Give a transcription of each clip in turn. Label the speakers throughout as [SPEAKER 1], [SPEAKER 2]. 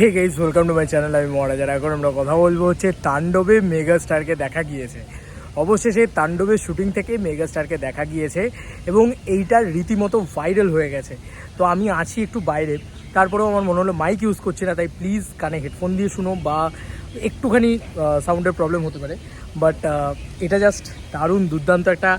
[SPEAKER 1] Hey guys welcome to my channel আমি মহারাজার এখন আমরা কথা বলব হচ্ছে তাণ্ডবে মেগা স্টারকে দেখা গিয়েছে। অবশেষে তাণ্ডবের শুটিং থেকে মেগা স্টারকে দেখা গিয়েছে এবং এইটা রীতিমতো ভাইরাল হয়ে গেছে। তো আমি আছি একটু বাইরে। তারপরেও আমার মনে হলো মাইক ইউজ করছি না, তাই প্লিজ কানে হেডফোন দিয়ে শুনো বা একটুখানি সাউন্ডের প্রবলেম হতে পারে বাট এটা জাস্ট দারুণ দুর্দান্ত একটা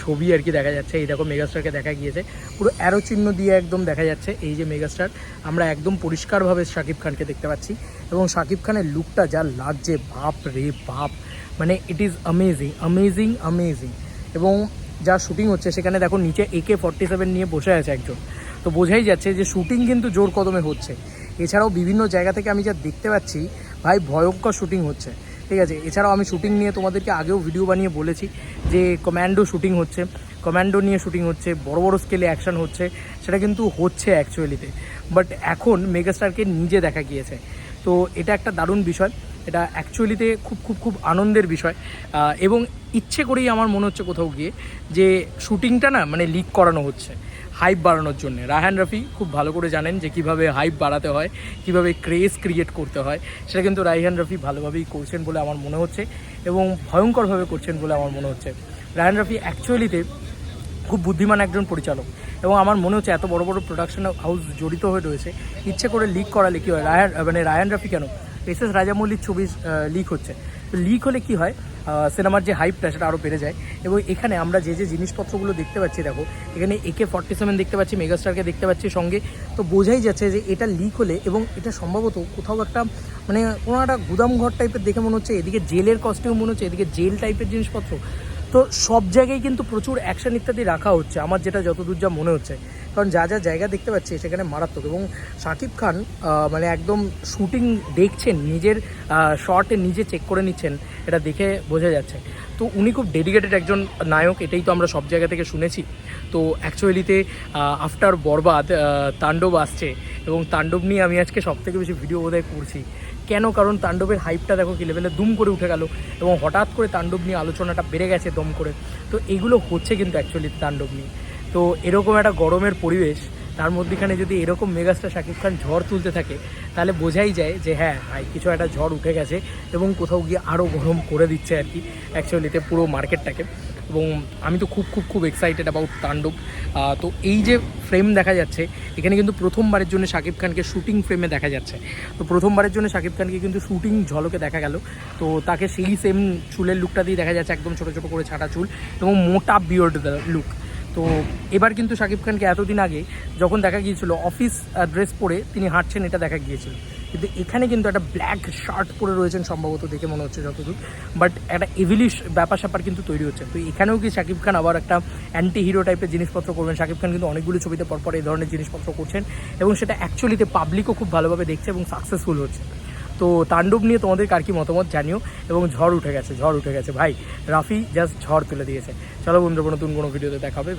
[SPEAKER 1] ছবি আর কি দেখা যাচ্ছে। এই দেখো মেগাস্টারকে দেখা গিয়েছে। পুরো অ্যারো চিহ্ন দিয়ে একদম দেখা যাচ্ছে এই যে মেগাস্টার আমরা একদম পরিষ্কারভাবে শাকিব খানকে দেখতে পাচ্ছি এবং শাকিব খানের লুকটা যা লাগছে, বাপ রে বাপ! মানে it is amazing amazing amazing এবং যা শুটিং হচ্ছে, সেখানে দেখো নিচে একে ফর্টি সেভেন নিয়ে বসে আছে একজন। তো বোঝাই যাচ্ছে যে শুটিং কিন্তু জোর কদমে হচ্ছে। এছাড়াও বিভিন্ন জায়গা থেকে আমি যা দেখতে পাচ্ছি ভাই ভয়ঙ্কর শুটিং হচ্ছে, ঠিক আছে? এছাড়াও আমি শুটিং নিয়ে তোমাদেরকে আগেও ভিডিও বানিয়ে বলেছি যে কম্যান্ডো শুটিং হচ্ছে কম্যান্ডো নিয়ে শুটিং হচ্ছে, বড় বড় স্কেলে অ্যাকশন হচ্ছে, সেটা কিন্তু হচ্ছে অ্যাকচুয়ালিতে বাট এখন মেগাস্টারকে নিজে দেখা গিয়েছে। তো এটা একটা দারুণ বিষয়, এটা অ্যাকচুয়ালিতে খুব খুব খুব আনন্দের বিষয়। এবং ইচ্ছে করেই আমার মনে হচ্ছে কোথাও গিয়ে যে শুটিংটা না মানে লিক করানো হচ্ছে। হাইপ বাড়ানোর জন্য। রাহান রফি খুব ভালো করে জানেন যে কীভাবে হাইপ বাড়াতে হয়, কীভাবে ক্রেজ ক্রিয়েট করতে হয়, সেটা কিন্তু রাইহান রফি ভালোভাবেই করছেন বলে আমার মনে হচ্ছে এবং ভয়ঙ্করভাবে করছেন বলে আমার মনে হচ্ছে। রায়ান রফি অ্যাকচুয়ালিতে খুব বুদ্ধিমান একজন পরিচালক এবং আমার মনে হচ্ছে এত বড় বড় প্রোডাকশন হাউস জড়িত হয়ে রয়েছে, ইচ্ছে করে লিক করালে কী হয়। রায়ান মানে রায়ান রাফি কেন? এস এস রাজামৌলির ছবি লিক হচ্ছে। তো লিক হলে কি হয়? সিনেমার যে হাইপটা সেটা আরও বেড়ে যায়। এবং এখানে আমরা যে যে জিনিসপত্রগুলো দেখতে পাচ্ছি, দেখো, এখানে একে ফর্টি সেভেন দেখতে পাচ্ছি মেগাস্টারকে দেখতে পাচ্ছি সঙ্গে। তো বোঝাই যাচ্ছে যে এটা লিক হলে এবং এটা সম্ভবত কোথাও একটা মানে কোনো একটা গুদাম ঘর টাইপের দেখে মনে হচ্ছে, এদিকে জেলের কস্টিউম মনে হচ্ছে, এদিকে জেল টাইপের জিনিসপত্র। তো সব জায়গায় কিন্তু প্রচুর অ্যাকশন ইত্যাদি রাখা হচ্ছে, আমার যেটা যতদূর যা মনে হচ্ছে। কারণ যা যা জায়গা দেখতে পাচ্ছি সেখানে মারাত্মক এবং শাকিব খান মানে একদম শুটিং দেখছেন, নিজের শর্টে নিজে চেক করে নিচ্ছেন, এটা দেখে বোঝা যাচ্ছে। তো উনি খুব ডেডিকেটেড একজন নায়ক, এটাই তো আমরা সব জায়গা থেকে শুনেছি। তো অ্যাকচুয়ালিতে আফটার বরবাদ তাণ্ডব আসছে এবং তাণ্ডব নিয়ে আমি আজকে সব থেকে বেশি ভিডিও বোধহয় করছি। কেন? কারণ তাণ্ডবের হাইপটা দেখো কি লেভেলে দুম করে উঠে গেল এবং হঠাৎ করে তাণ্ডব নিয়ে আলোচনাটা বেড়ে গেছে দম করে। তো এগুলো হচ্ছে কিন্তু অ্যাকচুয়ালি তাণ্ডব নিয়ে। তো এরকম একটা গরমের পরিবেশ, তার মধ্যেখানে যদি এরকম মেগাস্টার শাকিব খান ঝড় তুলতে থাকে, তাহলে বোঝাই যায় যে হ্যাঁ ভাই, কিছু একটা ঝড় উঠে গেছে এবং কোথাও গিয়ে আরও গরম করে দিচ্ছে আর কি অ্যাকচুয়ালিতে পুরো মার্কেটটাকে। এবং আমি তো খুব খুব খুব এক্সাইটেড অ্যাবাউট তাণ্ডব। তো এই যে ফ্রেম দেখা যাচ্ছে, এখানে কিন্তু প্রথমবারের জন্য শাকিব খানকে শুটিং ফ্রেমে দেখা যাচ্ছে। তো প্রথমবারের জন্য শাকিব খানকে কিন্তু শুটিং ঝলকে দেখা গেল। তো তাকে সেই সেম চুলের লুকটা দিয়ে দেখা যাচ্ছে, একদম ছোটো ছোটো করে ছাটা চুল এবং মোটা বিয়র্ড লুক তো এবার কিন্তু শাকিব খানকে এতদিন আগে যখন দেখা গিয়েছিল, অফিস ড্রেস পরে তিনি হাঁটছেন, এটা দেখা গিয়েছিল। কিন্তু এখানে কিন্তু একটা ব্ল্যাক শার্ট পরে রয়েছেন সম্ভবত, দেখে মনে হচ্ছে যতদূর। বাট একটা এভিলিশ ব্যাপার স্যাপার কিন্তু তৈরি হচ্ছে। তো এখানেও কি শাকিব খান আবার একটা অ্যান্টি হিরো টাইপের জিনিসপত্র করবেন? শাকিব খান কিন্তু অনেকগুলো ছবিতে পরপর এই ধরনের জিনিসপত্র করছেন এবং সেটা অ্যাকচুয়ালিতে পাবলিকও খুব ভালোভাবে দেখছে এবং সাকসেসফুল হচ্ছে। তো তাণ্ডব নিয়ে তোমাদের কার কি মতামত জানিও, এবং ঝড় উঠে গেছে, ঝড় উঠে গেছে। ভাই, রাফি জাস্ট ঝড় তুলে দিয়েছে। চলো বন্ধুরা, নতুন কোনো ভিডিওতে দেখাবে